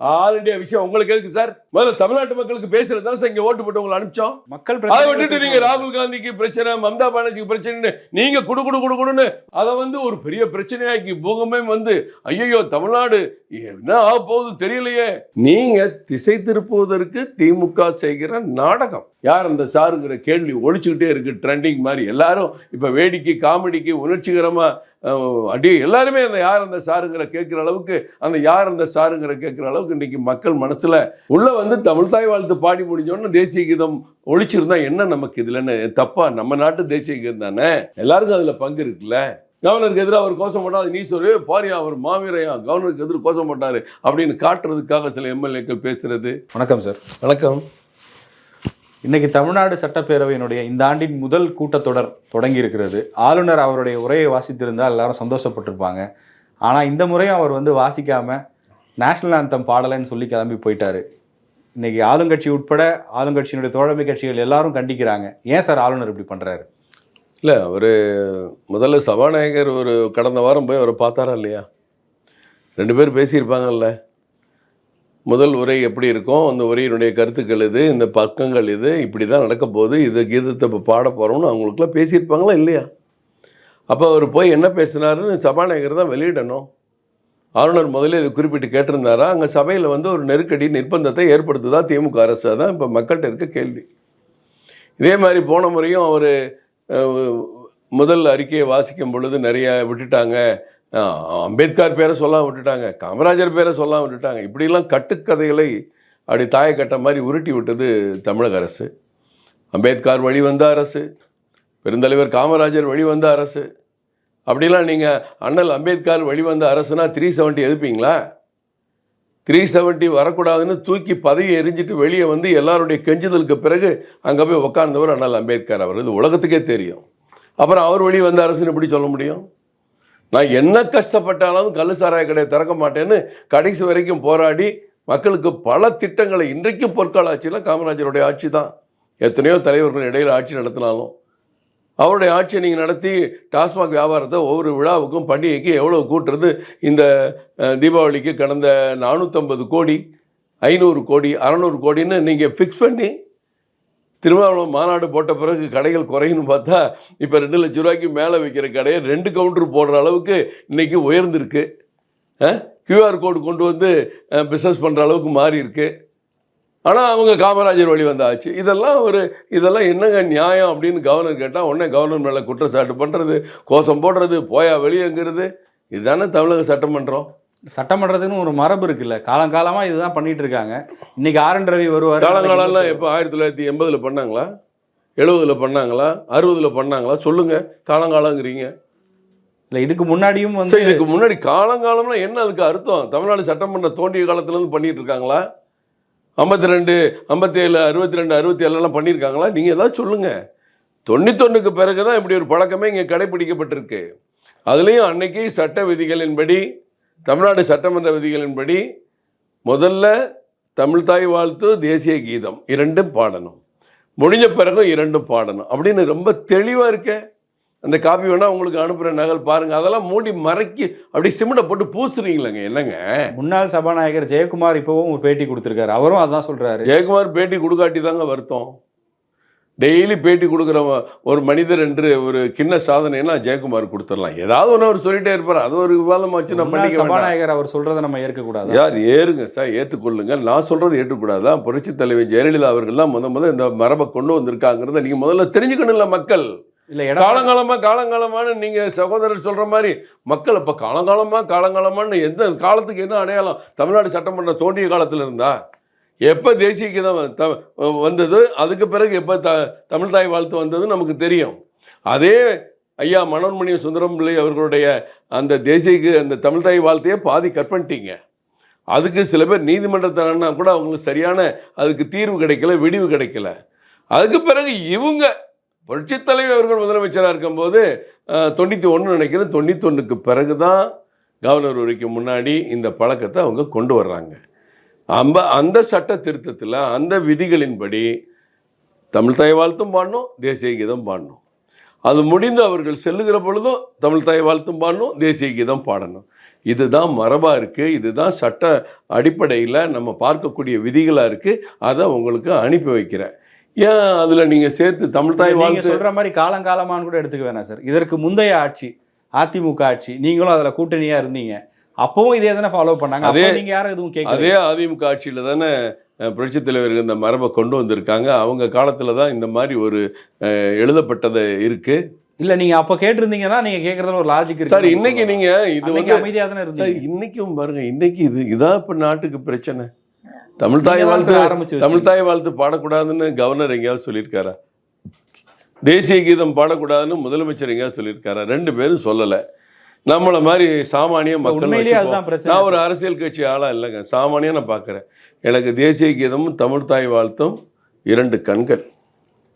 All India விஷயம் உங்களுக்கு எதுக்கு சார்? முதல்ல தமிழ்நாட்டு மக்களுக்கு பேசுறது தானே சார்? இங்க ஓட்டு போட்டு உங்களை அனுப்பிச்சோம். மக்கள் அதை விட்டுட்டு நீங்க. ராகுல் காந்திக்கு பிரச்சனை மம்தா பானர்ஜிக்கு பிரச்சனை நீங்க குடு குடு குடு குடுன்னு அதை வந்து ஒரு பெரிய பிரச்சனையாக்கி பூகமே வந்து ஐயோ தமிழ்நாடு என்ன ஆக போகுது தெரியலையே. நீங்க திசை திருப்புவதற்கு திமுக செய்கிற நாடகம். யார் அந்த சாருங்கிற கேள்வி ஒழிச்சுக்கிட்டே இருக்கு ட்ரெண்டிங் மாதிரி. எல்லாரும் இப்ப வேடிக்கை காமெடிக்கு உணர்ச்சிகரமா அடி எல்லாருமே அந்த யார் அந்த சாருங்கிற கேட்கிற அளவுக்கு அந்த யார் அந்த சாருங்கிற கேட்கிற அளவுக்கு இன்னைக்கு மக்கள் மனசுல உள்ள வந்து தமிழ் தாய் வாழ்த்து பாடி முடிஞ்சோன்னு தேசிய கீதம் ஒழிச்சிருந்தா என்ன நமக்கு இதுல என்ன தப்பா? நம்ம நாட்டு தேசிய கீதம் தானே? எல்லாருக்கும் அதுல பங்கு இருக்குல்ல? கவர்னருக்கு எதிராக அவர் கோஷம் போட்டா அது நீ சொல்லு பாரியா அவர் மாவீரையா கவர்னருக்கு எதிராக கோஷம் போட்டாரு அப்படின்னு காட்டுறதுக்காக சில எம்எல்ஏக்கள் பேசுறது. வணக்கம் சார். வணக்கம். இன்னைக்கு தமிழ்நாடு சட்டப்பேரவையினுடைய இந்த ஆண்டின் முதல் கூட்டத்தொடர் தொடங்கி இருக்கிறது ஆளுநர் அவருடைய உரையை வாசித்திருந்தால் எல்லாரும் சந்தோஷப்பட்டிருப்பாங்க. ஆனால் இந்த முறையும் அவர் வந்து வாசிக்காம நேஷனல் ஆந்தம் பாடலைன்னு சொல்லி கிளம்பி போயிட்டார். இன்னைக்கு ஆளுங்கட்சி உட்பட ஆளுங்கட்சியினுடைய தோழமை கட்சிகள் எல்லாரும் கண்டிக்கிறாங்க. ஏன் சார் ஆளுநர் இப்படி பண்ணுறாரு இல்லை அவர் முதல்ல சபாநாயகர் ஒரு கடந்த வாரம் போய் அவரை பார்த்தாரா இல்லையா? ரெண்டு பேர் பேசியிருப்பாங்கல்ல. முதல் உரை எப்படி இருக்கும்? அந்த உரையினுடைய கருத்துக்கள் இது இந்த பக்கங்கள் இது இப்படி தான் நடக்க போகுது இது கீதத்தை இப்போ பாட போகிறோம்னு அவங்களுக்குலாம் பேசியிருப்பாங்களா இல்லையா? அப்போ அவர் போய் என்ன பேசினாருன்னு சபாநாயகர் தான் வெளியிடணும். ஆளுநர் முதல்ல இது குறிப்பிட்டு கேட்டிருந்தாரா? அங்கே சபையில் வந்து ஒரு நெருக்கடி நிர்பந்தத்தை ஏற்படுத்துதா? திமுக அரசு தான் இப்போ மக்கள்கிட்ட இருக்க கேள்வி. இதே மாதிரி போன முறையும் அவர் முதல் அறிக்கையை வாசிக்கும் பொழுது நிறையா விட்டுட்டாங்க. அம்பேத்கர் பேரை சொல்லாம விட்டுட்டாங்க காமராஜர் பேரை சொல்லாம விட்டுட்டாங்க. இப்படிலாம் கட்டுக்கதைகளை அப்படி தாயக்கட்ட மாதிரி உருட்டி விட்டது தமிழக அரசு. அம்பேத்கர் வழிவந்த அரசு பெருந்தலைவர் காமராஜர் வழிவந்த அரசு. அப்படிலாம் நீங்கள் அண்ணல் அம்பேத்கர் வழிவந்த அரசுனா த்ரீ செவன்ட்டி எதுப்பீங்களா த்ரீ செவன்ட்டி வரக்கூடாதுன்னு தூக்கி பதவி எரிஞ்சிட்டு வெளியே வந்து எல்லாருடைய கெஞ்சுதலுக்கு பிறகு அங்கே போய் உட்கார்ந்தவர் அண்ணல் அம்பேத்கர் அவர் இது உலகத்துக்கே தெரியும். அப்புறம் அவர் வழி வந்த அரசுன்னு எப்படி சொல்ல முடியும்? நான் என்ன கஷ்டப்பட்டாலும் கல் சாராய கடையை திறக்க மாட்டேன்னு கடைசி வரைக்கும் போராடி மக்களுக்கு பல திட்டங்களை இன்றைக்கும் பொற்கால ஆட்சியெலாம் காமராஜருடைய ஆட்சி தான். எத்தனையோ தலைவர்கள் இடையில் ஆட்சி நடத்தினாலும் அவருடைய ஆட்சியை நீங்கள் நடத்தி டாஸ்மாக் வியாபாரத்தை ஒவ்வொரு விழாவுக்கும் பண்டிகைக்கு எவ்வளோ கூட்டுறது? இந்த தீபாவளிக்கு கடந்த நானூற்றம்பது கோடி ஐநூறு கோடி அறநூறு கோடின்னு நீங்கள் ஃபிக்ஸ் பண்ணி திருமாவளவன் மாநாடு போட்ட பிறகு கடைகள் குறையும்னு பார்த்தா இப்போ ரெண்டு லட்ச ரூபாய்க்கு மேலே விற்கிற கடையை ரெண்டு கவுண்டர் போடுற அளவுக்கு இன்றைக்கி உயர்ந்திருக்கு. கியூஆர் கோடு கொண்டு வந்து பிஸ்னஸ் பண்ணுற அளவுக்கு மாறி இருக்கு. ஆனால் அவங்க காமராஜர் வழி வந்தாச்சு. இதெல்லாம் ஒரு இதெல்லாம் என்னங்க நியாயம் அப்படின்னு கவர்னர் கேட்டால் உடனே கவர்னர் மேலே குற்றச்சாட்டு பண்ணுறது கோஷம் போடுறது போயா வெளியேங்கிறது இதுதானே தமிழக சட்டமன்றம்? சட்டமன்றத்துக்குன்னு ஒரு மரபு இருக்குல்ல. காலங்காலமா இதுதான் பண்ணிட்டு இருக்காங்க இன்னைக்கு ஆர் என் ரவி வருவார் காலங்காலம்லாம் எப்போ ஆயிரத்தி தொள்ளாயிரத்தி எண்பதில் பண்ணாங்களா? எழுபதில் பண்ணாங்களா? அறுபதில் பண்ணாங்களா? சொல்லுங்க. காலங்காலங்கிறீங்க இல்ல இதுக்கு முன்னாடியும் வந்து இதுக்கு முன்னாடி காலங்காலம்னா என்ன அதுக்கு அர்த்தம்? தமிழ்நாடு சட்டமன்றம் தோன்றிய காலத்துலேருந்து பண்ணிட்டு இருக்காங்களா ஐம்பத்தி ரெண்டு ஐம்பத்தேழு அறுபத்தி ரெண்டு அறுபத்தி ஏழுலாம் பண்ணியிருக்காங்களா? நீங்கள் ஏதாவது சொல்லுங்க. தொண்ணூத்தொன்னுக்கு பிறகு தான் இப்படி ஒரு பழக்கமே இங்கே கடைபிடிக்கப்பட்டிருக்கு. அதுலேயும் அன்னைக்கு சட்ட விதிகளின்படி தமிழ்நாடு சட்டமன்ற விதிகளின்படி முதல்ல தமிழ் தாய் வாழ்த்து தேசிய கீதம் இரண்டும் பாடணும். முடிஞ்ச பிறகும் இரண்டும் பாடணும். அப்படின்னு ரொம்ப தெளிவாக இருக்க. அந்த காப்பி வேணா உங்களுக்கு அனுப்புகிற நகல் பாருங்க. அதெல்லாம் மூடி மறைக்கி அப்படி சிமெண்ட்டை போட்டு பூசுறீங்களேங்க என்னங்க? முன்னாள் சபாநாயகர் ஜெயக்குமார் இப்பவும் பேட்டி கொடுத்திருக்காரு. அவரும் அதான் சொல்றாரு. ஜெயக்குமார் பேட்டி கொடுக்காட்டி தாங்க வருத்தம். டெய்லி பேட்டி கொடுக்குற ஒரு மனிதர் என்று ஒரு கிண்ண சாதனைன்னா ஜெயக்குமார் கொடுத்துடலாம். ஏதாவது ஒன்று அவர் சொல்லிட்டே இருப்பார். அது ஒரு விவாதமா வச்சு முன்னாள் பண்ணிக்க. சபாநாயகர் அவர் சொல்றதை நம்ம ஏற்க கூடாது யார்? ஏறுங்க சார் ஏற்றுக்கொள்ளுங்க. நான் சொல்றது ஏற்றுக்கூடாதா? புரட்சி தலைவி ஜெயலலிதா அவர்கள் தான் முத முத இந்த மரபை கொண்டு வந்திருக்காங்கிறத நீங்க முதல்ல தெரிஞ்சுக்கணும்ல மக்கள். இல்ல எடப்பாடி காலங்காலமா காலங்காலமான்னு நீங்க சகோதரர் சொல்ற மாதிரி மக்கள் அப்ப காலங்காலமா காலங்காலமான்னு எந்த காலத்துக்கு என்ன அடையாளம்? தமிழ்நாடு சட்டமன்றம் தோன்றிய காலத்துல இருந்தா? எப்போ தேசிய கீதம் த- வந்தது அதுக்கு பிறகு எப்போ த தமிழ் தாய் வாழ்த்து வந்தது நமக்கு தெரியும். அதே ஐயா மனோன்மணி சுந்தரம் பிள்ளை அவர்களுடைய அந்த தேசிய அந்த தமிழ் தாய் வாழ்த்தையே பாதி கட் பண்ணிட்டீங்க. அதுக்கு சில பேர் நீதிமன்றத்தினா கூட அவங்களுக்கு சரியான அதுக்கு தீர்வு கிடைக்கல விடிவு கிடைக்கல. அதுக்கு பிறகு இவங்க புரட்சித் தலைவர் அவர்கள் முதலமைச்சராக இருக்கும்போது தொண்ணூற்றி ஒன்று நினைக்கிறேன் தொண்ணூற்றி ஒன்றுக்கு பிறகு தான் கவர்னர் உரைக்கு முன்னாடி இந்த பழக்கத்தை அவங்க கொண்டு வர்றாங்க. அம்ப அந்த சட்ட திருத்தத்தில் அந்த விதிகளின்படி தமிழ் தாய் வாழ்த்தும் பாடணும் தேசிய கீதம் பாடணும். அது முடிந்து அவர்கள் செல்லுகிற பொழுதும் தமிழ் தாய் வாழ்த்தும் பாடணும் தேசிய கீதம் பாடணும். இதுதான் மரபா இருக்கு இதுதான் சட்ட அடிப்படையில் நம்ம பார்க்கக்கூடிய விதிகளா இருக்கு அதை உங்களுக்கு அனுப்பி வைக்கிறேன். ஏன் அதுல நீங்க சேர்த்து தமிழ் தாய் வாழ்த்து சொல்ற மாதிரி காலங்காலமான்னு கூட எடுத்துக்க வேணாம் சார். இதற்கு முந்தைய ஆட்சி அதிமுக ஆட்சி நீங்களும் அதுல கூட்டணியா இருந்தீங்க. அப்பவும் இதே தானே ஃபாலோ பண்ணாங்க. அதே- நீங்க யாரும் எதுவும் கேட்கல? அதே அதிமுக ஆட்சியில தானே புரட்சித் தலைவர் இந்த மரபை கொண்டு வந்திருக்காங்க. அவங்க காலத்துல தான் இந்த மாதிரி ஒரு எழுதப்பட்டது இருக்கு. இல்ல நீங்க அப்ப கேட்டிருந்தீங்கன்னா நீங்க கேக்குறதுல ஒரு லாஜிக் இருக்கு. சார் இன்னைக்கு நீங்க இது வந்து அமைதியா தானே சார் இருந்தீங்க. இன்னைக்கும் பாருங்க இன்னைக்கு இது இதான் இப்ப நாட்டுக்கு பிரச்சனை. தமிழ் தாய் வாழ்த்து ஆரம்பிச்சு தமிழ். தாய் வாழ்த்து பாடக்கூடாதுன்னு கவர்னர் எங்கேயாவது சொல்லியிருக்காரா? தேசிய கீதம் பாடக்கூடாதுன்னு முதலமைச்சர் எங்கேயாவது சொல்லியிருக்காரா? ரெண்டு பேரும் சொல்லலை. நம்மளை மாதிரி சாமானிய மக்கள் நான் ஒரு அரசியல் கட்சி ஆளா இல்லைங்க. சாமானியா நான் பார்க்குறேன். எனக்கு தேசிய கீதமும் தமிழ் தாய் வாழ்த்தும் இரண்டு கண்கள்.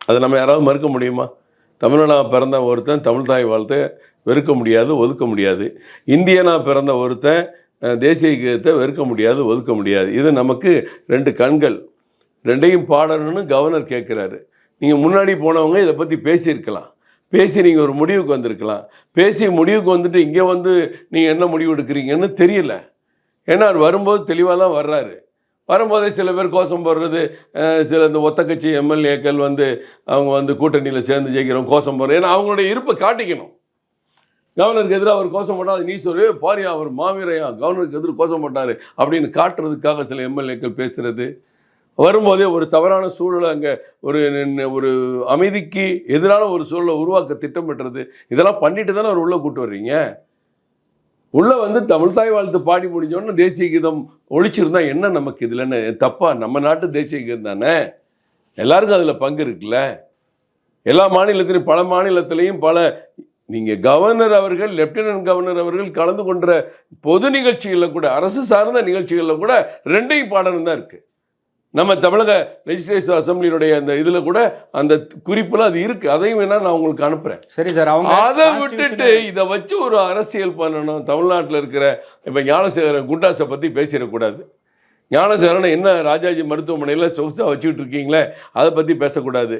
அதை நம்ம யாராவது மறுக்க முடியுமா? தமிழனா பிறந்த ஒருத்தன் தமிழ் தாய் வாழ்த்தை வெறுக்க முடியாது ஒதுக்க முடியாது. இந்தியனா பிறந்த ஒருத்தன் தேசிய கீதத்தை வெறுக்க முடியாது ஒதுக்க முடியாது. இது நமக்கு ரெண்டு கண்கள். ரெண்டையும் பாடணும்னு கவர்னர் கேட்குறாரு. நீங்கள் முன்னாடி போனவங்க இதை பற்றி பேசியிருக்கலாம். பேசி நீங்கள் ஒரு முடிவுக்கு வந்திருக்கலாம். பேசி முடிவுக்கு வந்துட்டு இங்கே வந்து நீங்கள் என்ன முடிவு எடுக்கிறீங்கன்னு தெரியல. ஏன்னா அவர் வரும்போது தெளிவாக தான் வர்றாரு. வரும்போதே சில பேர் கோஷம் போடுறது சில இந்த ஒத்த கட்சி எம்எல்ஏக்கள் வந்து அவங்க வந்து கூட்டணியில் சேர்ந்து ஜெயிக்கிறோம் கோஷம் போடுறது. ஏன்னா அவங்களுடைய இருப்பை காட்டிக்கணும். கவர்னருக்கு எதிராக அவர் கோஷம் போட்டால் அது நீ சொல்லு பாரியா அவர் மாவீரையா? கவர்னருக்கு எதிராக கோஷம் போட்டார். அப்படின்னு காட்டுறதுக்காக சில எம்எல்ஏக்கள் பேசுறது. வரும்போதே ஒரு தவறான சூழலை அங்கே ஒரு ஒரு அமைதிக்கு எதிரான ஒரு சூழலை உருவாக்க திட்டமிட்டுறது இதெல்லாம் பண்ணிட்டு தானே அவர் உள்ளே கூட்டு வர்றீங்க? உள்ளே வந்து தமிழ் தாய் வாழ்த்து பாடி முடிஞ்சோன்னு தேசிய கீதம் ஒழிச்சிருந்தா என்ன நமக்கு இதுலன்னு தப்பா? நம்ம நாட்டு தேசிய கீதம் தானே? எல்லாருக்கும் அதில் பங்கு இருக்குல்ல? எல்லா மாநிலத்திலையும் பல மாநிலத்திலையும் பல நீங்கள் கவர்னர் அவர்கள் லெப்டினன்ட் கவர்னர் அவர்கள் கலந்து கொண்ட பொது நிகழ்ச்சிகளில் கூட அரசு சார்ந்த நிகழ்ச்சிகளில் கூட ரெண்டையும் பாடணும் தான் இருக்குது நம்ம தமிழக லெஜிஸ்லேட்டிவ் அசம்பிளியினுடைய அந்த இதில் கூட அந்த குறிப்பில் அது இருக்குது அதையும் வேணா நான் உங்களுக்கு அனுப்புகிறேன் சரி சார் அவங்க அதை விட்டுட்டு இதை வச்சு ஒரு அரசியல் பண்ணணும். தமிழ்நாட்டில் இருக்கிற இப்போ ஞானசேகரன் குண்டாஸை பற்றி பேசிடக்கூடாது. ஞானசேகரனை என்ன ராஜாஜி மருத்துவமனையில் சொகுசாக வச்சுக்கிட்டு இருக்கீங்களே அதை பற்றி பேசக்கூடாது.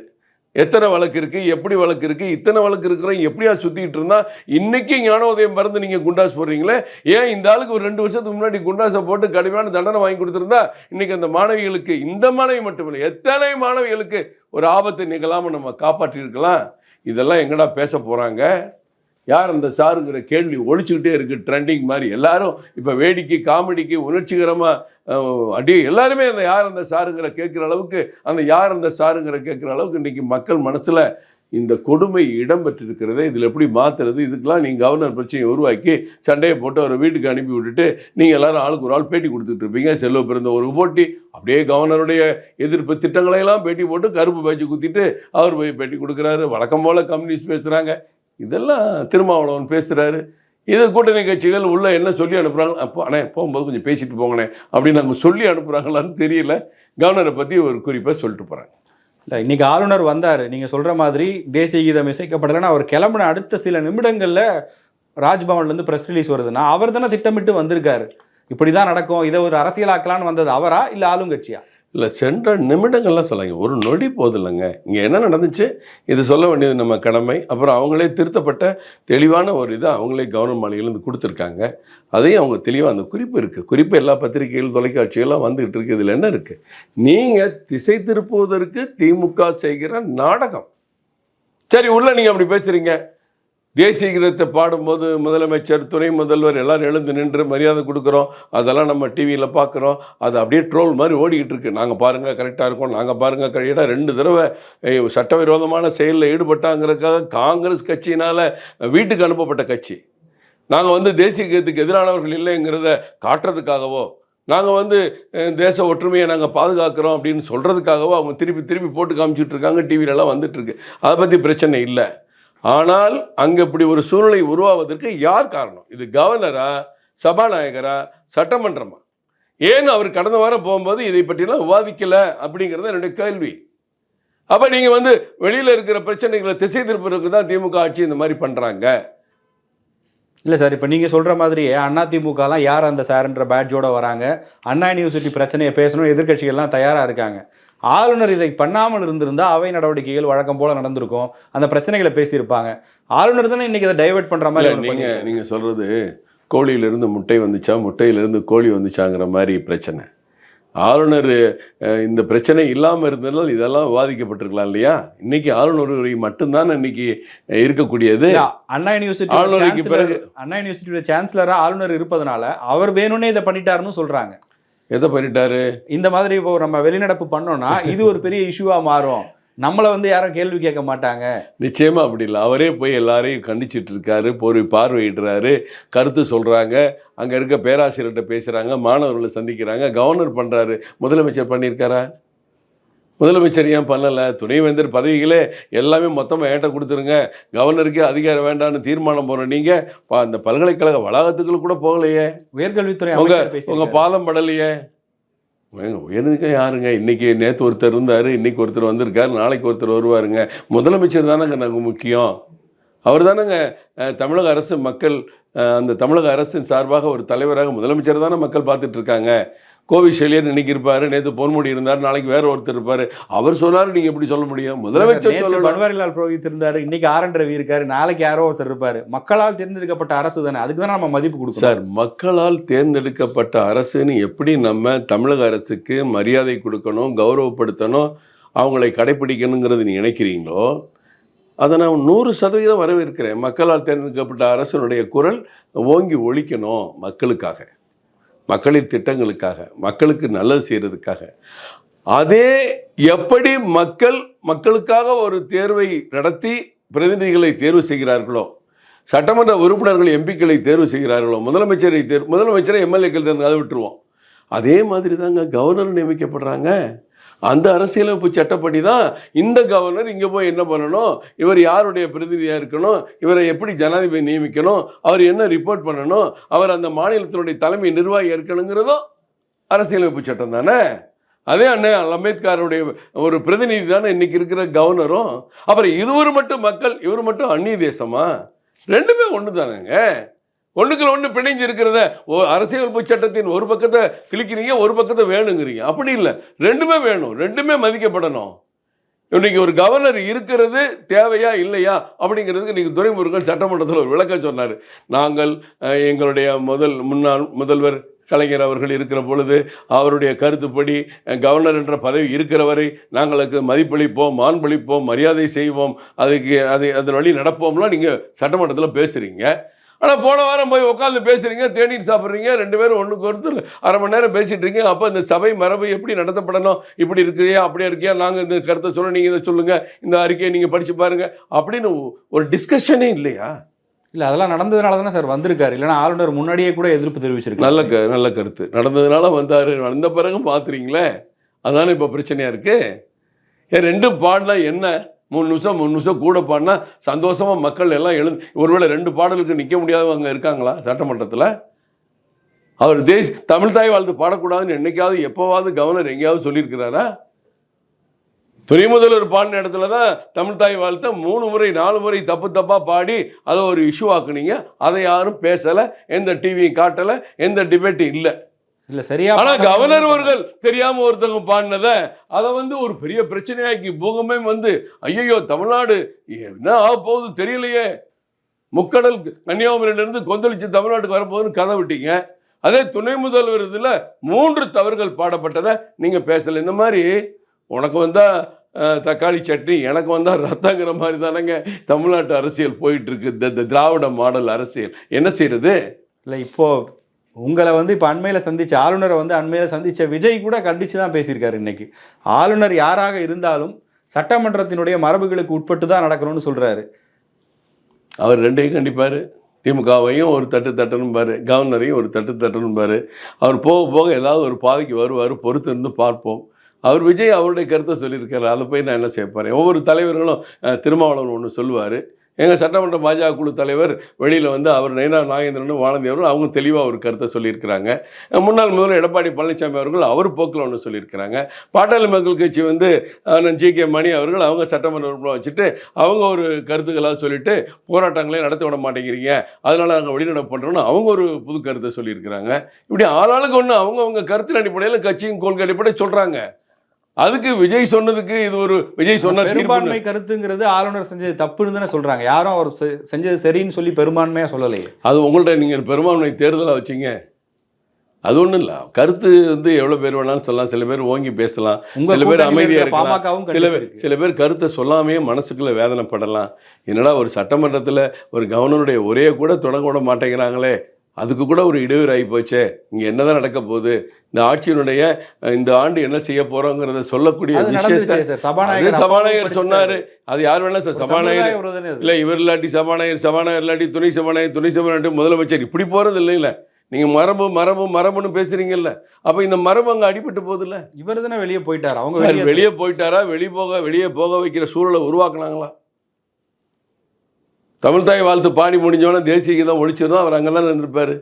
எத்தனை வழக்கு இருக்குது எப்படி வழக்கு இருக்குது இத்தனை வழக்கு இருக்கிறோம் எப்படியா சுற்றிக்கிட்டு இருந்தால் இன்னைக்கு ஞானோதயம் மறந்து நீங்கள் குண்டாஸ் போடுறீங்களே? ஏன் இந்த ஆளுக்கு ஒரு ரெண்டு வருஷத்துக்கு முன்னாடி குண்டாசை போட்டு கடுமையான தண்டனை வாங்கி கொடுத்துருந்தா இன்றைக்கி அந்த மாணவிகளுக்கு இந்த மாணவி மட்டுமில்லை எத்தனை மாணவிகளுக்கு ஒரு ஆபத்து நிகழாமல் நம்ம காப்பாற்றியிருக்கலாம்? இதெல்லாம் எங்கடா பேச போகிறாங்க யார் அந்த சாருங்கிற கேள்வி ஒழிச்சுக்கிட்டே இருக்கு ட்ரெண்டிங் மாதிரி. எல்லாரும் இப்போ வேடிக்கை காமெடிக்கு உணர்ச்சிகரமாக அடி எல்லாருமே அந்த யார் அந்த சாருங்கிற கேட்குற அளவுக்கு அந்த யார் அந்த சாருங்கிற கேட்குற அளவுக்கு இன்றைக்கி மக்கள் மனசில் இந்த கொடுமை இடம்பெற்றிருக்கிறதே இதில் எப்படி மாற்றுறது இதுக்கெல்லாம் நீங்கள் கவர்னர் பிரச்சனையை உருவாக்கி சண்டையை போட்டு அவரை வீட்டுக்கு அனுப்பி விட்டுட்டு நீங்கள் எல்லாரும் ஆளுக்கு ஒரு ஆள் பேட்டி கொடுத்துட்டு இருப்பீங்க. செல்வ பிறந்த ஒரு போட்டி அப்படியே கவர்னருடைய எதிர்ப்பு திட்டங்களையெல்லாம் பேட்டி போட்டு கருப்பு பேச்சு குத்திட்டு அவர் போய் பேட்டி கொடுக்குறாரு. வழக்கம் போல் கம்யூனிஸ்ட் பேசுகிறாங்க இதெல்லாம் திருமாவளவன் பேசுகிறாரு இது கூட்டணி கட்சிகள் உள்ள என்ன சொல்லி அனுப்புகிறாங்க அப்போ அண்ணே போகும்போது கொஞ்சம் பேசிட்டு போங்கண்ணே அப்படின்னு அவங்க சொல்லி அனுப்புகிறாங்களான்னு தெரியல. கவர்னரை பற்றி ஒரு குறிப்பாக சொல்லிட்டு போகிறாங்க இல்லை இன்னைக்கு ஆளுநர் வந்தார். நீங்கள் சொல்கிற மாதிரி தேசிய கீதம் இசைக்கப்படலைன்னா அவர் கிளம்புன அடுத்த சில நிமிடங்களில் ராஜ்பவன்லேருந்து ப்ரெஸ் ரிலீஸ் வருதுன்னா அவர் தானே திட்டமிட்டு வந்திருக்காரு. இப்படி தான் நடக்கும். இதை ஒரு அரசியலாக்கலான்னு வந்தது அவரா இல்லை ஆளுங்கட்சியா? இல்லை சென்ற நிமிடங்கள்லாம் சொல்லாங்க. ஒரு நொடி போதில்லைங்க. இங்கே என்ன நடந்துச்சு? இது சொல்ல வேண்டியது நம்ம கடமை. அப்புறம் அவங்களே திருத்தப்பட்ட தெளிவான ஒரு இதை அவங்களே கவர்னர் மாளிகையிலேருந்து கொடுத்துருக்காங்க. அதையும் அவங்க தெளிவாக அந்த குறிப்பு இருக்குது குறிப்பு எல்லா பத்திரிகைகள் தொலைக்காட்சியெல்லாம் வந்துகிட்டு இருக்கு. இதில் என்ன இருக்குது நீங்கள் திசை திருப்புவதற்கு திமுக செய்கிற நாடகம். சரி உள்ள நீங்கள் அப்படி பேசுகிறீங்க தேசிய கீதத்தை பாடும்போது முதலமைச்சர் துணை முதல்வர் எல்லாரும் எழுந்து நின்று மரியாதை கொடுக்குறோம். அதெல்லாம் நம்ம டிவியில் பார்க்குறோம். அது அப்படியே ட்ரோல் மாதிரி ஓடிக்கிட்டு இருக்கு. நாங்கள் பாருங்கள் கரெக்டாக இருக்கோம். நாங்கள் பாருங்கள் கரெக்டாக ரெண்டு தடவை சட்டவிரோதமான செயலில் ஈடுபட்டாங்கிறதுக்காக காங்கிரஸ் கட்சியினால் வீட்டுக்கு அனுப்பப்பட்ட கட்சி. நாங்கள் வந்து தேசிய கீதத்துக்கு எதிரானவர்கள் இல்லைங்கிறத காட்டுறதுக்காகவோ நாங்கள் வந்து தேச ஒற்றுமையை நாங்கள் பாதுகாக்கிறோம் அப்படின்னு சொல்கிறதுக்காகவோ அவங்க திருப்பி திருப்பி போட்டு காமிச்சிட்ருக்காங்க இருக்காங்க. வந்துட்டுருக்கு அதை பற்றி பிரச்சனை இல்லை. ஆனால் அங்கே இப்படி ஒரு சூழ்நிலை உருவாவதற்கு யார் காரணம்? இது கவர்னரா? சபாநாயகரா? சட்டமன்றமா? ஏன் அவர் கடந்த வாரம் போகும்போது இதை பற்றிலாம் விவாதிக்கலை அப்படிங்கிறது என்னுடைய கேள்வி. அப்போ நீங்கள் வந்து வெளியில் இருக்கிற பிரச்சனைகளை திசை திருப்பதற்கு தான் திமுக ஆட்சி இந்த மாதிரி பண்ணுறாங்க இல்லை சார் இப்போ நீங்கள் சொல்கிற மாதிரியே அண்ணா திமுகலாம் யார் அந்த சார்ன்ற பேட்ஜோட வராங்க? அண்ணா யூனிவர்சிட்டி பிரச்சனையை பேசணும் எதிர்க்கட்சிகள்லாம் தயாராக இருக்காங்க. ஆளுநர் இதை பண்ணாமல் இருந்திருந்தா அவை நடவடிக்கைகள் வழக்கம் போல நடந்திருக்கும். அந்த பிரச்சனைகளை பேசியிருப்பாங்க. ஆளுநர் தானே இன்னைக்கு இதை டைவர்ட் பண்ற மாதிரி ஒண்ணு நீங்கள் சொல்கிறது கோழியிலிருந்து முட்டை வந்துச்சா முட்டையிலிருந்து கோழி வந்துச்சாங்கிற மாதிரி பிரச்சனை. ஆளுநர் இந்த பிரச்சனை இல்லாமல் இருந்ததால் இதெல்லாம் விவாதிக்கப்பட்டிருக்கலாம் இல்லையா? இன்னைக்கு ஆளுநர் மட்டும்தான் இன்னைக்கு இருக்கக்கூடியது. அண்ணா யூனிவர்சிட்டி ஆளுநருக்கு பிறகு அண்ணா யூனிவர்சிட்டியோட சான்சலரா ஆளுநர் இருப்பதனால அவர் வேணும்னே இதை பண்ணிட்டாருன்னு சொல்றாங்க. எதை பண்ணிட்டாரு? இந்த மாதிரி இப்போ நம்ம வெளிநடப்பு பண்ணோம்னா இது ஒரு பெரிய இஷ்யூவா மாறும். நம்மள வந்து யாரும் கேள்வி கேட்க மாட்டாங்க. நிச்சயமா அப்படி இல்லை. அவரே போய் எல்லாரையும் கண்டிச்சிட்டு இருக்காரு போய் பார்வையிடுறாரு கருத்து சொல்றாங்க அங்க இருக்க பேராசிரியர்கிட்ட பேசுறாங்க மாணவர்களை சந்திக்கிறாங்க கவர்னர் பண்றாரு முதலமைச்சர் பண்ணியிருக்காரா? முதலமைச்சர் ஏன் பண்ணலை? துணைவேந்தர் பதவிகளே எல்லாமே மொத்தமாக ஏன்ட்ட கொடுத்துருங்க. கவர்னருக்கே அதிகாரம் வேண்டாம்னு தீர்மானம் போகிற நீங்கள் அந்த பல்கலைக்கழக வளாகத்துக்குள்ள கூட போகலையே. உயர்கல்வித்துறை உங்க அமைச்சர் உங்க பேசியிருக்காரு. பாதம் படலையே. உயர்ந்துக்க யாருங்க? இன்னைக்கு நேத்து ஒருத்தர் இருந்தாரு இன்னைக்கு ஒருத்தர் வந்திருக்காரு நாளைக்கு ஒருத்தர் வருவாருங்க. முதலமைச்சர் தானங்க நாங்கள் முக்கியம். அவர் தானங்க தமிழக அரசு மக்கள் அந்த தமிழக அரசின் சார்பாக ஒரு தலைவராக முதலமைச்சர் தானே மக்கள் பார்த்துட்டு இருக்காங்க. கோவிஷெலியர் இன்னைக்கு இருப்பாரு நேத்து பொன்முடி இருந்தார் நாளைக்கு வேற ஒருத்தர் இருப்பாரு. அவர் சொன்னாரு நீங்க எப்படி சொல்ல முடியும்? முதலமைச்சர் சொல்லணும் பன்வாரிலால் புரோஹித் இருந்தாரு. இன்னைக்கு ஆர் என் ரவி இருக்காரு. நாளைக்கு யாரோ ஒருத்தர் இருப்பாரு. மக்களால் தேர்ந்தெடுக்கப்பட்ட அரசு தானே. அதுக்கு தானே நம்ம மதிப்பு கொடுக்கணும். சார் மக்களால் தேர்ந்தெடுக்கப்பட்ட அரசுன்னு எப்படி நம்ம தமிழக அரசுக்கு மரியாதை கொடுக்கணும் கௌரவப்படுத்தணும் அவங்களை கடைப்பிடிக்கணுங்கிறது நீ நினைக்கிறீங்களோ அதை நான் நூறு சதவீதம் வரவேற்கிறேன். மக்களால் தேர்ந்தெடுக்கப்பட்ட அரசனுடைய குரல் ஓங்கி ஒழிக்கணும் மக்களுக்காக. மக்களின் திட்டங்களுக்காக மக்களுக்கு நல்லது செய்கிறதுக்காக அதே எப்படி மக்கள் மக்களுக்காக ஒரு தேர்வை நடத்தி பிரதிநிதிகளை தேர்வு செய்கிறார்களோ சட்டமன்ற உறுப்பினர்கள் எம்பிக்களை தேர்வு செய்கிறார்களோ முதலமைச்சரை தேர் முதலமைச்சரை எம்எல்ஏக்கள் தேர்ந்து அதை விட்டுருவோம். அதே மாதிரி தாங்க கவர்னர் நியமிக்கப்படுறாங்க. அந்த அரசியலமைப்பு சட்டப்படி தான் இந்த கவர்னர் இங்கே போய் என்ன பண்ணணும்? இவர் யாருடைய பிரதிநிதியாக இருக்கணும்? இவரை எப்படி ஜனாதிபதி நியமிக்கணும்? அவர் என்ன ரிப்போர்ட் பண்ணணும்? அவர் அந்த மாநிலத்தினுடைய தலைமை நிர்வாகி இருக்கணுங்கிறதும் அரசியலமைப்பு சட்டம் தானே? அதே அண்ணன் அம்பேத்கருடைய ஒரு பிரதிநிதி தானே இன்னைக்கு இருக்கிற கவர்னரும் அப்புறம் இதுவர் மட்டும் மக்கள் இவர் மட்டும் அந்நிய தேசமா? ரெண்டுமே ஒன்று தானேங்க ஒன்றுக்குள்ள ஒன்று பிணைஞ்சு இருக்கிறத ஓ அரசியலமைப்பு சட்டத்தின் ஒரு பக்கத்தை கிழிக்கிறீங்க ஒரு பக்கத்தை வேணுங்கிறீங்க. அப்படி இல்லை. ரெண்டுமே வேணும். ரெண்டுமே மதிக்கப்படணும். இன்னைக்கு ஒரு கவர்னர் இருக்கிறது தேவையா இல்லையா அப்படிங்கிறதுக்கு நீங்கள் துரைமுருகன் சட்டமன்றத்தில் ஒரு விளக்கம் சொன்னார். நாங்கள் எங்களுடைய முதல் முன்னாள் முதல்வர் கலைஞர் அவர்கள் இருக்கிற பொழுது அவருடைய கருத்துப்படி கவர்னர் என்ற பதவி இருக்கிற வரை நாங்களுக்கு மதிப்பளிப்போம் மாண்பளிப்போம் மரியாதை செய்வோம். அதுக்கு அது அதன் வழி நடப்போம்லாம் நீங்கள் சட்டமன்றத்தில் பேசுகிறீங்க ஆனால் போன வாரம் போய் உட்காந்து பேசுகிறீங்க தேநீர் சாப்பிட்றீங்க ரெண்டு பேரும் ஒன்றுக்கு ஒருத்தர் அரை மணி நேரம் பேசிட்டு இருக்கீங்க. அப்போ இந்த சபை மரபு எப்படி நடத்தப்படணும்? இப்படி இருக்கியா அப்படியே இருக்கியா? நாங்கள் இந்த கருத்தை சொல்ல நீங்கள் இதை சொல்லுங்கள் இந்த அறிக்கையை நீங்கள் படித்து பாருங்க அப்படின்னு ஒரு டிஸ்கஷனே இல்லையா? இல்ல அதெல்லாம் நடந்ததுனால தானே சார் வந்திருக்காரு. இல்லைன்னா ஆளுநர் முன்னாடியே கூட எதிர்ப்பு தெரிவிச்சிருக்காரு. நல்ல க நல்ல கருத்து. நடந்ததுனால வந்தார். வந்த பிறகும் பார்த்துறீங்களே அதானே இப்போ பிரச்சனையாக இருக்கு? ஏன் ரெண்டு பாடினா என்ன? மூணு நிமிஷம் மூணு நிமிஷம் கூட பாடினா சந்தோஷமாக மக்கள் எல்லாம் எழுந்து ஒருவேளை ரெண்டு பாடலுக்கு நிற்க முடியாதவங்க இருக்காங்களா சட்டமன்றத்தில்? அவர் தேஷ் தமிழ் தாய் வாழ்த்து பாடக்கூடாதுன்னு என்னைக்காவது எப்போவாவது கவர்னர் எங்கேயாவது சொல்லியிருக்கிறாரா? துணை முதல்வர் பாடின இடத்துல தான் தமிழ் தாய் வாழ்த்த மூணு முறை நாலு முறை தப்பு தப்பாக பாடி அதை ஒரு இஷ்யூ ஆக்குனீங்க. அதை யாரும் பேசலை எந்த டிவியும் காட்டலை எந்த டிபேட்டும் இல்லை. இல்ல சரியா ஆனா பாடம் கவர்னர் அவர்கள் தெரியாம ஒருத்தவங்க பாடினத அதை வந்து ஒரு பெரிய பிரச்சனையாக்கி பூகமே வந்து ஐயோ தமிழ்நாடு என்ன ஆக போகுது தெரியலையே. முக்கடல் கன்னியாகுமரியிலிருந்து கொந்தளிச்சு தமிழ்நாட்டுக்கு வரப்போகுதுன்னு கதை விட்டீங்க. அதே துணை முதல்வர் இதுல மூன்று தவறுகள் பாடப்பட்டதை நீங்க பேசல. இந்த மாதிரி உனக்கு வந்தா அஹ், தக்காளி சட்னி எனக்கு வந்தா ரத்தங்கிற மாதிரி தானேங்க தமிழ்நாட்டு அரசியல் போயிட்டு இருக்கு. இந்த திராவிட மாடல் அரசியல். என்ன செய்யறது இல்ல இப்போ உங்களை வந்து இப்போ அண்மையில் சந்தித்த ஆளுநரை வந்து அண்மையில் சந்தித்த விஜய் கூட கண்டித்து தான் பேசியிருக்காரு இன்றைக்கி ஆளுநர் யாராக இருந்தாலும் சட்டமன்றத்தினுடைய மரபுகளுக்கு உட்பட்டு தான் நடக்கணும்னு சொல்கிறாரு அவர் ரெண்டையும் கண்டிப்பார். திமுகவையும் ஒரு தட்டு தட்டணும்பாரு. கவர்னரையும் ஒரு தட்டு தட்டணும்பாரு. அவர் போக போக ஏதாவது ஒரு பாதைக்கு வருவார். பொறுத்து இருந்து பார்ப்போம். அவர் விஜய் அவருடைய கருத்தை சொல்லியிருக்காரு. அதை போய் நான் என்ன செய்ய போகிறேன் ஒவ்வொரு தலைவர்களும் திருமாவளவன் ஒன்று சொல்லுவார். எங்கள் சட்டமன்ற பாஜக குழு தலைவர் வெளியில் வந்து அவர் நயனா நாகேந்திரனும் வானதி அவர்கள் அவங்க தெளிவாக ஒரு கருத்தை சொல்லியிருக்கிறாங்க. முன்னாள் முதல்வர் எடப்பாடி பழனிசாமி அவர்கள் அவர் போக்கில் ஒன்று சொல்லியிருக்கிறாங்க. பாட்டாளி மக்கள் கட்சி வந்து ஜி கே மணி அவர்கள் அவங்க சட்டமன்ற உறுப்பினர் வச்சுட்டு அவங்க ஒரு கருத்துக்களாக சொல்லிட்டு போராட்டங்களே நடத்த விட மாட்டேங்கிறீங்க. அதனால் நாங்கள் வெளிநடப்பு பண்ணுறோம்னு அவங்க ஒரு புது கருத்தை சொல்லியிருக்கிறாங்க. இப்படி ஆளாளுக்கு ஒன்று அவங்கவுங்க கருத்தின் அடிப்படையில் கட்சியின் கொள்கை அடிப்படையில் சொல்கிறாங்க அதுக்கு விஜய் சொன்னதுக்கு இது ஒரு விஜய் சொன்ன பெரும்பான்மை கருத்துங்கிறது ஆளுநர் செஞ்சது தப்புன்னு தானே சொல்றாங்க. யாரும் அவர் செஞ்சது சரின்னு சொல்லி பெரும்பான்மையா சொல்லலையே. அது உங்கள்ட்ட நீங்கள் பெரும்பான்மை தேர்தலாக வச்சீங்க. அது ஒன்றும் இல்லை. கருத்து வந்து எவ்வளோ பேர் வேணாலும் சொல்லலாம். சில பேர் ஓங்கி பேசலாம். சில பேர் கூட்டணியில அமைதியா இருக்கிற இருக்கலாம். சில பேர். சில பேர் கருத்தை சொல்லாமையே மனசுக்குள்ள வேதனைப்படலாம். என்னடா ஒரு சட்டமன்றத்தில் ஒரு கவர்னருடைய ஒரே கூட தொடங்க விட மாட்டேங்கிறாங்களே. அதுக்கு கூட ஒரு இடையூறு ஆகி போச்சே. இங்கே என்னதான் நடக்க போகுது இந்த ஆட்சியினுடைய இந்த ஆண்டு என்ன செய்ய போறோங்கிறத சொல்லக்கூடிய விஷயத்தை சபாநாயகர் சொன்னாரு. அது யார் வேணா சார் சபாநாயகர். இல்லை இவர் இல்லாட்டி சபாநாயகர் சபாநாயகர் இல்லாட்டி துணை சபாநாயகர் துணை சபாநாயகர் முதலமைச்சர். இப்படி போறது இல்லைல்ல நீங்க மரபு மரபு மரபுன்னு பேசுறீங்கல்ல. அப்ப இந்த மரபு அங்க அடிபட்டு போகுதுல்ல. இவர் தானே வெளியே போயிட்டார். அவங்க வெளியே போயிட்டாரா? வெளியே போக வெளியே போக வைக்கிற சூழலை உருவாக்குனாங்களா? தமிழ் தாய் வாழ்த்து பாடி முடிஞ்சோடனே தேசிய கீதம் ஒழிச்சிருந்தோம் அவர் அங்கே தான் இருந்திருப்பாரு.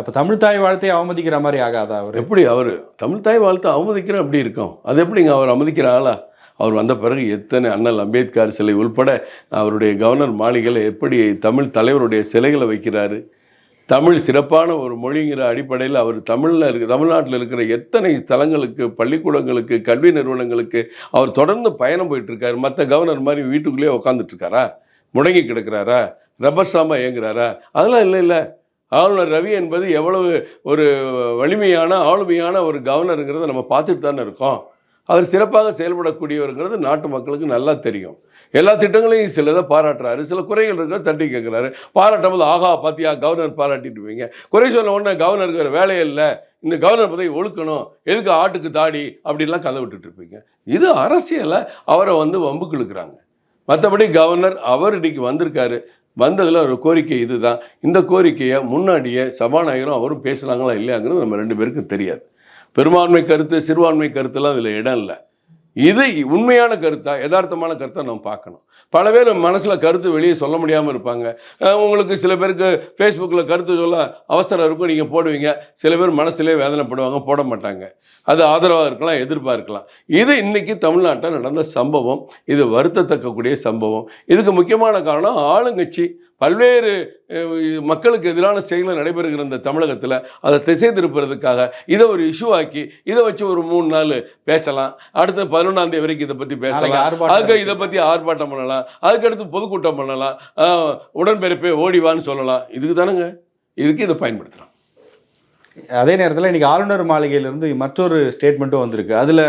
அப்ப தமிழ் தாய் வாழ்த்தையை அவமதிக்கிற மாதிரி ஆகாதா அவர்? எப்படி அவர்? தமிழ் தாய் வாழ்த்து அவமதிக்கிற அப்படி இருக்கும்? அது எப்படிங்க அவர் அவமதிக்கிற ஆளா? அவர் வந்த பிறகு எத்தனை அண்ணல் அம்பேத்கர் சிலை உள்பட அவருடைய கவர்னர் மாளிகையில் எப்படி தமிழ் தலைவருடைய சிலைகளை வைக்கிறாரு? தமிழ் சிறப்பான ஒரு மொழிங்கிற அடிப்படையில் அவர் தமிழில் இருக்க தமிழ்நாட்டில் இருக்கிற எத்தனை ஸ்தலங்களுக்கு பள்ளிக்கூடங்களுக்கு கல்வி நிறுவனங்களுக்கு அவர் தொடர்ந்து பயணம் போயிட்டு இருக்காரு. மற்ற கவர்னர் மாதிரி வீட்டுக்குள்ளேயே உட்காந்துட்டு இருக்காரா? முடங்கி கிடக்கிறாரா? ரப்பர் சாமா இயங்குறாரா? அதெல்லாம் இல்லை இல்லை. ஆளுநர் ரவி என்பது எவ்வளவு ஒரு வலிமையான ஆளுமையான ஒரு கவர்னருங்கிறத நம்ம பார்த்துட்டு தானே இருக்கோம். அவர் சிறப்பாக செயல்படக்கூடியவருங்கிறது நாட்டு மக்களுக்கு நல்லா தெரியும். எல்லா திட்டங்களையும் சிலதை பாராட்டுறாரு. சில குறைகள் இருக்கிற தட்டி கேட்குறாரு பாராட்டும் போது ஆகா பார்த்தியா கவர்னர் பாராட்டிட்டுவீங்க குறை சொன்ன உடனே கவர்னருக்கு வேறு வேலையே இல்லை. இந்த கவர்னர் பதவி ஒழுக்கணும். எதுக்கு ஆட்டுக்கு தாடி? அப்படின்லாம் கதை விட்டுட்டு இருப்பீங்க. இது அரசியலை அவரை வந்து வம்புக்கு இழுக்கிறாங்க. மற்றபடி கவர்னர் அவர் இன்னைக்கு வந்திருக்காரு. வந்ததில் ஒரு கோரிக்கை இதுதான். இந்த கோரிக்கையை முன்னாடியே சபாநாயகரும் அவரும் பேசுகிறாங்களா இல்லையாங்கிறது நம்ம ரெண்டு பேருக்கும் தெரியாது. பெரும்பான்மை கருத்து சிறுபான்மை கருத்துலாம் அதில் இடம் இல்லை. இது உண்மையான கருத்தா? யதார்த்தமான கருத்தை நம்ம பார்க்கணும். பல பேர் மனசில் கருத்து வெளியே சொல்ல முடியாமல் இருப்பாங்க. உங்களுக்கு சில பேருக்கு ஃபேஸ்புக்கில் கருத்து சொல்ல அவசரம் இருக்கும் நீங்கள் போடுவீங்க. சில பேர் மனசுலேயே வேதனைப்படுவாங்க போட மாட்டாங்க. அது ஆதரவாக இருக்கலாம் எதிர்ப்பாக இருக்கலாம். இது இன்றைக்கி தமிழ்நாட்டில் நடந்த சம்பவம். இது வருத்தத்தக்கக்கூடிய சம்பவம். இதுக்கு முக்கியமான காரணம் ஆளுங்கட்சி. பல்வேறு மக்களுக்கு எதிரான செயல்கள் நடைபெறுகிற இந்த தமிழகத்தில் அதை திசை திருப்புறதுக்காக இதை ஒரு இஷ்யூ ஆக்கி இதை வச்சு ஒரு மூணு நாள் பேசலாம். அடுத்த பதினொன்றாம் தேதி வரைக்கும் இதை பற்றி பேசலாம். அதுக்கு இதை பற்றி ஆர்ப்பாட்டம் பண்ணலாம். அதுக்கடுத்து பொதுக்கூட்டம் பண்ணலாம். உடன்பிறப்பே ஓடிவான்னு சொல்லலாம். இதுக்கு தானேங்க. இதுக்கு இதை பயன்படுத்தலாம். அதே நேரத்தில் இன்னைக்கு ஆளுநர் மாளிகையிலிருந்து மற்றொரு ஸ்டேட்மெண்ட்டும் வந்திருக்கு. அதில்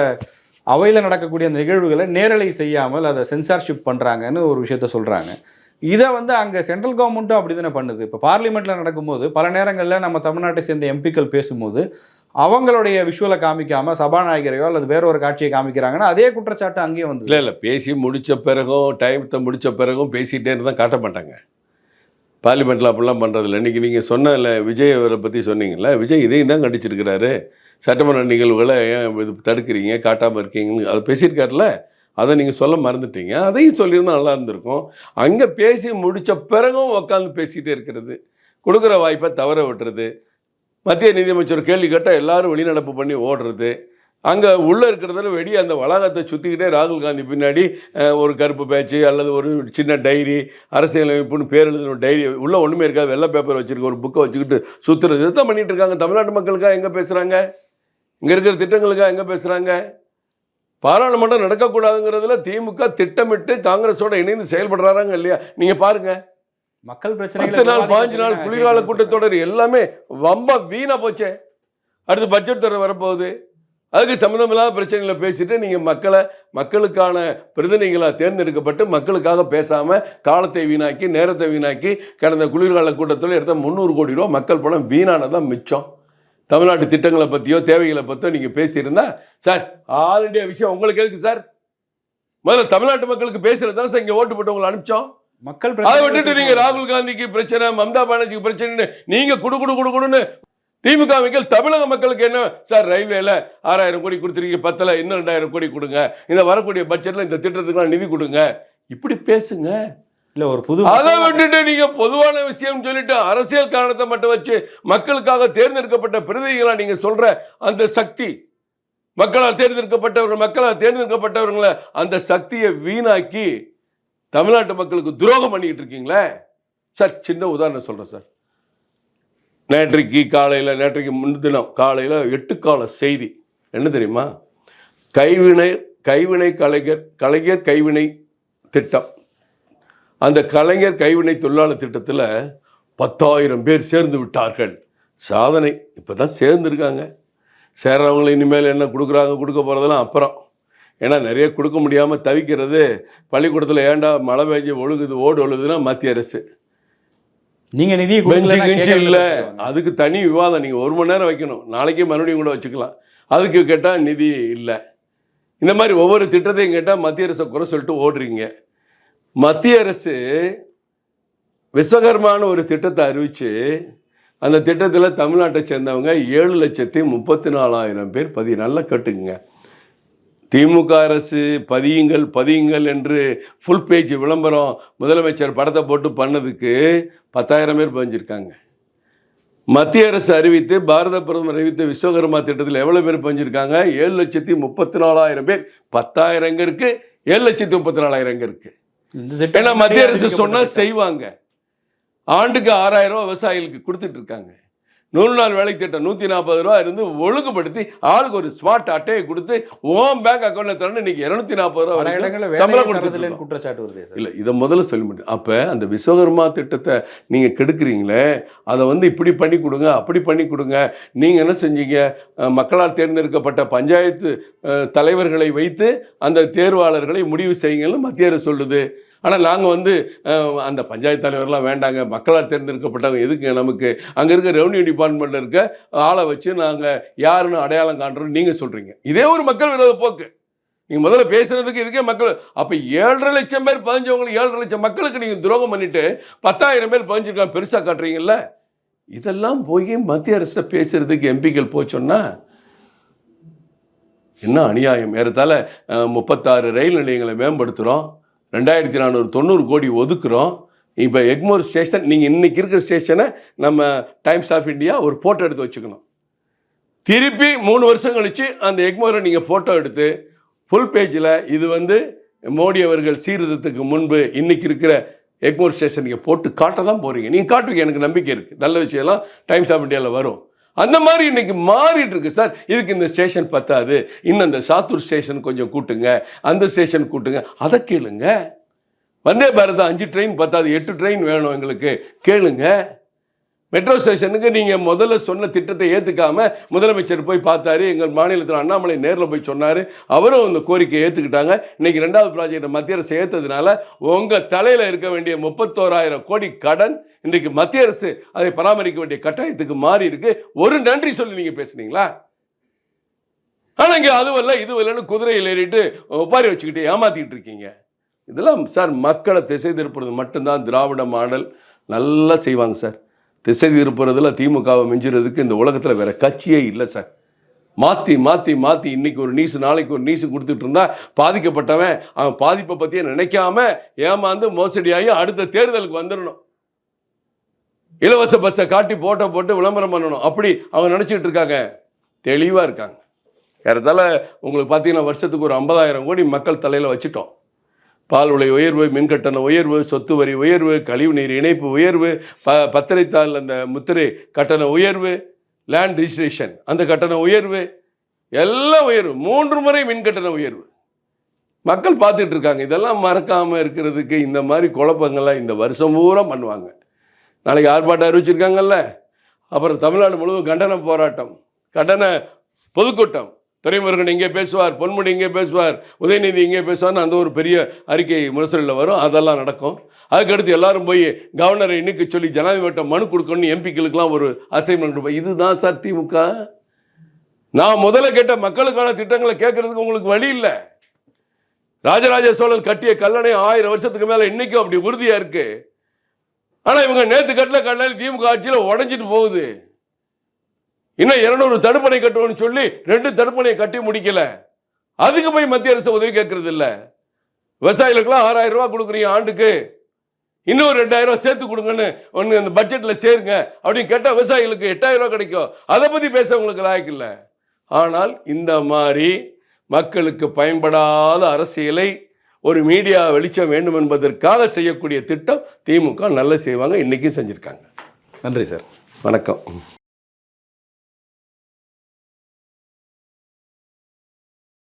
அவையில் நடக்கக்கூடிய அந்த நிகழ்வுகளை நேரலை செய்யாமல் அதை சென்சார்ஷிப் பண்ணுறாங்கன்னு ஒரு விஷயத்த சொல்கிறாங்க இதை வந்து அங்கே சென்ட்ரல் கவர்மெண்ட்டும் அப்படி தானே பண்ணுது. இப்போ பார்லிமெண்ட்டில் நடக்கும்போது பல நேரங்களில் நம்ம தமிழ்நாட்டை சேர்ந்த எம்பிக்கள் பேசும்போது அவங்களுடைய விஷுவலை காமிக்காமல் சபாநாயகரையோ அல்லது வேற ஒரு காட்சியை காமிக்கிறாங்கன்னா அதே குற்றச்சாட்டு அங்கேயும் வந்து இல்லை இல்லை. பேசி முடித்த பிறகும் டைமத்தை முடித்த பிறகும் பேசிகிட்டே இருந்தால் காட்ட மாட்டாங்க. பார்லிமெண்ட்டில் அப்படிலாம் பண்ணுறதில்ல இன்றைக்கி நீங்கள் சொன்ன விஜய் அவரை பற்றி சொன்னீங்கல்ல விஜய் இதையும் தான் கண்டிச்சிருக்கிறாரு. சட்டமன்ற நிகழ்வுகளை ஏன் இது தடுக்கிறீங்க காட்டாமல் இருக்கீங்கன்னு அதை பேசியிருக்காருல்ல? அதை நீங்கள் சொல்ல மறந்துட்டீங்க. அதையும் சொல்லியிருந்தா நல்லா இருந்திருக்கும். அங்கே பேசி முடித்த பிறகும் உட்காந்து பேசிகிட்டே இருக்கிறது. கொடுக்குற வாய்ப்பை தவற விட்டுறது. மத்திய நிதியமைச்சர் கேள்வி கேட்டால் எல்லாரும் வெளிநடப்பு பண்ணி ஓடுறது. அங்கே உள்ளே இருக்கிறதுல வெளியே அந்த வளாகத்தை சுற்றிக்கிட்டே ராகுல் காந்தி பின்னாடி ஒரு கருப்பு பேச்சு அல்லது ஒரு சின்ன டைரி அரசியலமைப்புன்னு பேர் எழுதின டைரி உள்ளே ஒன்றுமே இருக்காது. வெள்ளை பேப்பர் வச்சுருக்க ஒரு புக்கை வச்சுக்கிட்டு சுற்றுறது இதுதான் பண்ணிகிட்டு இருக்காங்க. தமிழ்நாட்டு மக்களுக்காக எங்கே பேசுகிறாங்க இங்கே இருக்கிற திட்டங்களுக்காக எங்கே பேசுகிறாங்க பாராளுமன்றம் நடக்கக்கூடாதுங்கிறதுல திமுக திட்டமிட்டு காங்கிரஸோட இணைந்து செயல்படுறாங்க இல்லையா? நீங்கள் பாருங்கள் மக்கள் பிரச்சனைகளை பத்து நாள் பாஞ்சு நாள் குளிர்கால கூட்டத்தொடர் எல்லாமே வம்ப வீணா போச்சே. அடுத்து பட்ஜெட் தொடர் வரப்போகுது. அதுக்கு சம்மந்தமில்லாத பிரச்சனைகளை பேசிட்டு நீங்கள் மக்களை மக்களுக்கான பிரதிநிதிகளாக தேர்ந்தெடுக்கப்பட்டு மக்களுக்காக பேசாமல் காலத்தை வீணாக்கி நேரத்தை வீணாக்கி கடந்த குளிர்கால கூட்டத்தில் எடுத்த முந்நூறு கோடி ரூபா மக்கள் பணம் வீணானதான் மிச்சம். தமிழ்நாட்டு திட்டங்களை பற்றியோ தேவைகளை பற்றியோ நீங்கள் பேசியிருந்தா சார் ஆல் இண்டியா விஷயம் உங்களுக்கு எதுக்கு சார்? முதல்ல தமிழ்நாட்டு மக்களுக்கு பேசுறது தான் சார் இங்கே ஓட்டு போட்டு உங்களை அனுப்பிச்சோம். மக்கள் அதை விட்டுட்டு நீங்க ராகுல் காந்திக்கு பிரச்சனை மம்தா பானர்ஜிக்கு பிரச்சனை நீங்க குடு குடு குடு குடுன்னு திமுக மக்கள் தமிழக மக்களுக்கு என்ன? சார் ரயில்வேல ஆறாயிரம் கோடி கொடுத்துருக்கீங்க பத்துல இன்னும் ரெண்டாயிரம் கோடி கொடுங்க. இந்த வரக்கூடிய பட்ஜெட்ல இந்த திட்டத்துக்குலாம் நிதி கொடுங்க. இப்படி பேசுங்க. இல்ல ஒரு புது அதை விட்டுட்டு நீங்க பொதுவான விஷயம் சொல்லிட்டு அரசியல் காரணத்தை மட்டும் வச்சு மக்களுக்காக தேர்ந்தெடுக்கப்பட்ட பிரதிநிதிகளா நீங்க சொல்ற அந்த சக்தி மக்களால் தேர்ந்தெடுக்கப்பட்டவர்கள் மக்களால் தேர்ந்தெடுக்கப்பட்டவர்களை அந்த சக்தியை வீணாக்கி தமிழ்நாட்டு மக்களுக்கு துரோகம் பண்ணிக்கிட்டு இருக்கீங்களே? சார் சின்ன உதாரணம் சொல்றேன் சார். நேற்றைக்கு காலையில் நேற்றைக்கு முன்தினம் காலையில் எட்டு கால செய்தி. என்ன தெரியுமா? கைவினை கைவினை கலைஞர் கலைஞர் கைவினை திட்டம். அந்த கலைஞர் கைவினை தொழிலாளர் திட்டத்தில் பத்தாயிரம் பேர் சேர்ந்து விட்டார்கள். சாதனை. இப்போ தான் சேர்ந்துருக்காங்க. சேர்றவங்களை இனிமேல் என்ன கொடுக்குறாங்க கொடுக்க போகிறதெல்லாம் அப்புறம். ஏன்னா நிறைய கொடுக்க முடியாமல் தவிக்கிறது பள்ளிக்கூடத்தில் ஏன்டா மழை பெஞ்சு ஒழுகுது ஓடு ஒழுகுதுன்னா மத்திய அரசு. நீங்க நிதியை பெஞ்சு கிஞ்சி இல்லை. அதுக்கு தனி விவாதம். நீங்கள் ஒரு மணி நேரம் வைக்கணும். நாளைக்கே மறுபடியும் கூட வச்சுக்கலாம். அதுக்கு கேட்டால் நிதி இல்லை. இந்த மாதிரி ஒவ்வொரு திட்டத்தையும் கேட்டால் மத்திய அரசை குறை சொல்லிட்டு ஓடுறீங்க. மத்திய அரசு விஸ்வகர்மான்னு ஒரு திட்டத்தை அறிவிச்சு அந்த திட்டத்தில் தமிழ்நாட்டை சேர்ந்தவங்க ஏழு லட்சத்தி முப்பத்தி நாலாயிரம் பேர் பதி நல்லா கட்டுக்குங்க. திமுக அரசு பதியுங்கள் பதியுங்கள் என்று ஃபுல் பேஜ் விளம்பரம் முதலமைச்சர் படத்தை போட்டு பண்ணதுக்கு பத்தாயிரம் பேர் பதிஞ்சிருக்காங்க. மத்திய அரசு அறிவித்து பாரத பிரதமர் அறிவித்த விஸ்வகர்மா திட்டத்தில் எவ்வளோ பேர் பதிஞ்சிருக்காங்க? ஏழு லட்சத்தி முப்பத்தி நாலாயிரம் பேர். பத்தாயிரங்க இருக்குது ஏழு லட்சத்தி முப்பத்தி நாலாயிரம் இருக்குது ஏன்னா மத்திய அரசு சொன்னா செய்வாங்க. ஆண்டுக்கு ஆறாயிரம் ரூபாய் விவசாயிகளுக்கு கொடுத்துட்டு இருக்காங்க. நூறு நாள் வேலை திட்டம் நூற்றி நாற்பது ரூபா இருந்து ஒழுங்குபடுத்தி ஆளுக்கு ஒரு ஸ்மார்ட் அட்டையை கொடுத்து ஓம் பேங்க் அக்கௌண்ட்ல தரணும் இன்னைக்கு இருநூத்தி நாற்பது ரூபா இடங்கள்ல சம்பளம் இருக்கோம். குற்றச்சாட்டு வருது இல்ல இதை முதல்ல சொல்ல முடியும். அப்ப அந்த விஸ்வகர்மா திட்டத்தை நீங்க கெடுக்குறீங்களே அதை வந்து இப்படி பண்ணி கொடுங்க அப்படி பண்ணி கொடுங்க. நீங்க என்ன செஞ்சீங்க? மக்களால் தேர்ந்தெடுக்கப்பட்ட பஞ்சாயத்து தலைவர்களை வைத்து அந்த தேர்வாளர்களை முடிவு செய்யுங்கன்னு மத்திய அரசு சொல்லுது. ஆனால் நாங்கள் வந்து அந்த பஞ்சாயத்து தலைவர்லாம் வேண்டாங்க. மக்களால் தேர்ந்தெடுக்கப்பட்டவங்க எதுக்கு நமக்கு? அங்கே இருக்க ரெவன்யூ டிபார்ட்மெண்ட்டில் இருக்க ஆளை வச்சு நாங்கள் யாருன்னு அடையாளம் காண்றோம்னு நீங்கள் சொல்கிறீங்க இதே ஒரு மக்கள் விரோத போக்கு. நீங்கள் முதல்ல பேசுகிறதுக்கு இதுக்கே மக்கள் அப்போ ஏழரை லட்சம் பேர் பதிஞ்சவங்களுக்கு ஏழரை லட்சம் மக்களுக்கு நீங்கள் துரோகம் பண்ணிட்டு பத்தாயிரம் பேர் பதிஞ்சிருக்காங்க பெருசாக காட்டுறீங்கல்ல? இதெல்லாம் போய் மத்திய அரசு பேசுறதுக்கு எம்பிக்கள் போச்சோன்னா என்ன அநியாயம்? ஏறத்தால முப்பத்தாறு ரயில் நிலையங்களை மேம்படுத்துகிறோம் ரெண்டாயிரத்தி நானூறு தொண்ணூறு கோடி ஒதுக்குறோம். இப்போ எக்மோர் ஸ்டேஷன் நீங்கள் இன்றைக்கி இருக்கிற ஸ்டேஷனை நம்ம டைம்ஸ் ஆஃப் இந்தியா ஒரு ஃபோட்டோ எடுத்து வச்சுக்கணும். திருப்பி மூணு வருஷம் கழித்து அந்த எக்மோரை நீங்கள் ஃபோட்டோ எடுத்து ஃபுல் பேஜில் இது வந்து மோடி அவர்கள் சீர்திருத்தத்துக்கு முன்பு இன்றைக்கி இருக்கிற எக்மோர் ஸ்டேஷன் நீங்கள் போட்டு காட்ட தான் போகிறீங்க நீங்கள் காட்டுவீங்க எனக்கு நம்பிக்கை இருக்குது நல்ல விஷயம்லாம் டைம்ஸ் ஆஃப் இந்தியாவில் வரும். அந்த மாதிரி இன்னைக்கு மாறிட்டு இருக்கு. சார் இதுக்கு இந்த ஸ்டேஷன் பத்தாது. இன்னும் அந்த சாத்தூர் ஸ்டேஷன் கொஞ்சம் கூட்டுங்க. அந்த ஸ்டேஷன் கூட்டுங்க. அதை கேளுங்க. வந்தே பாரதம் அஞ்சு ட்ரெயின் பத்தாது எட்டு ட்ரெயின் வேணும் எங்களுக்கு. கேளுங்க. மெட்ரோ ஸ்டேஷனுக்கு நீங்கள் முதல்ல சொன்ன திட்டத்தை ஏற்றுக்காம முதலமைச்சர் போய் பார்த்தாரு. எங்கள் மாநிலத்தில் அண்ணாமலை நேரில் போய் சொன்னார். அவரும் அந்த கோரிக்கையை ஏற்றுக்கிட்டாங்க இன்றைக்கி ரெண்டாவது ப்ராஜெக்டை மத்திய அரசு ஏற்றதுனால உங்கள் தலையில் இருக்க வேண்டிய முப்பத்தோராயிரம் கோடி கடன் இன்றைக்கு மத்திய அரசு அதை பராமரிக்க வேண்டிய கட்டாயத்துக்கு மாறி இருக்கு. ஒரு நன்றி சொல்லி நீங்கள் பேசுனீங்களா? ஆனால் இங்கே அதுவல்ல இதுவல்லன்னு குதிரையில் ஏறிட்டு ஒப்பாரி வச்சுக்கிட்டு ஏமாத்திக்கிட்டு இருக்கீங்க. இதெல்லாம் சார் மக்களை திசை திருப்புறது மட்டும்தான் திராவிட மாடல். நல்லா செய்வாங்க சார். திசை திருப்புறதுல திமுகவை மிஞ்சுறதுக்கு இந்த உலகத்தில் வேற கட்சியே இல்லை சார். மாற்றி மாற்றி மாற்றி இன்னைக்கு ஒரு நீசு நாளைக்கு ஒரு நீசு கொடுத்துட்டு இருந்தா பாதிக்கப்பட்டவன் அவன் பாதிப்பை பற்றியே நினைக்காம ஏமாந்து மோசடியாகி அடுத்த தேர்தலுக்கு வந்துடணும். இலவச பஸ்ஸை காட்டி போட்டோ போட்டு விளம்பரம் பண்ணணும். அப்படி அவங்க நினச்சிக்கிட்டு இருக்காங்க. தெளிவாக இருக்காங்க. ஏறத்தால உங்களுக்கு பார்த்தீங்கன்னா வருஷத்துக்கு ஒரு ஐம்பதாயிரம் கோடி மக்கள் தலையில் வச்சுட்டோம். பால் விலை உயர்வு மின்கட்டண உயர்வு சொத்து வரி உயர்வு கழிவுநீர் இணைப்பு உயர்வு ப பத்திரைத்தாள் அந்த முத்திரை கட்டண உயர்வு லேண்ட் ரிஜிஸ்ட்ரேஷன் அந்த கட்டண உயர்வு எல்லாம் உயர்வு மூன்று முறை மின் கட்டண உயர்வு. மக்கள் பார்த்துட்டு இருக்காங்க இதெல்லாம் மறக்காமல் இருக்கிறதுக்கு இந்த மாதிரி குழப்பங்கள்லாம் இந்த வருஷம் பூரா பண்ணுவாங்க. நாளைக்கு ஆர்ப்பாட்டம் அறிவிச்சிருக்காங்கல்ல அப்புறம் தமிழ்நாடு முழுவதும் கண்டன போராட்டம் கண்டன பொதுக்கூட்டம். துறைமுருகன் இங்கே பேசுவார் பொன்முடி இங்கே பேசுவார் உதயநிதி இங்கே பேசுவார்னு அந்த ஒரு பெரிய அறிக்கை முரசலில் வரும். அதெல்லாம் நடக்கும். அதுக்கடுத்து எல்லாரும் போய் கவர்னரை இன்னைக்கு சொல்லி ஜனாதிபதி மனு கொடுக்கணும்னு எம்பிக்களுக்கெல்லாம் ஒரு அசைன்மெண்ட் கொடுப்போம் இதுதான் சார் திமுக. நான் முதல்ல கேட்ட மக்களுக்கான திட்டங்களை கேட்கறதுக்கு உங்களுக்கு வழி இல்லை. ராஜராஜ சோழன் கட்டிய கல்லணை ஆயிரம் வருஷத்துக்கு மேலே இன்னைக்கும் அப்படி உறுதியாக இருக்குது ஆனால் இவங்க நேற்று கட்டல கல்லணை திமுக ஆட்சியில் உடஞ்சிட்டு போகுது. இன்னும் இருநூறு தடுப்பணை கட்டுவோம்னு சொல்லி ரெண்டு தடுப்பணையை கட்டி முடிக்கல. அதுக்கு போய் மத்திய அரசு உதவி கேட்கறது இல்ல. விவசாயிகளுக்கெல்லாம் ஆறாயிரம் ரூபாய் கொடுக்குறீங்க ஆண்டுக்கு. இன்னும் ரெண்டாயிரம் ரூபாய் சேர்த்து கொடுங்கன்னு ஒன்று அந்த பட்ஜெட்ல சேருங்க அப்படின்னு கேட்டால் விவசாயிகளுக்கு எட்டாயிரம் ரூபாய் கிடைக்கும். அதை பத்தி பேச உங்களுக்கு லாய்க்கு இல்லை. ஆனால் இந்த மாதிரி மக்களுக்கு பயன்படாத அரசியலை ஒரு மீடியா வெளிச்சம் வேண்டும் என்பதற்காக செய்யக்கூடிய திட்டம் திமுக நல்லா செய்வாங்க இன்னைக்கும் செஞ்சிருக்காங்க. நன்றி சார். வணக்கம்.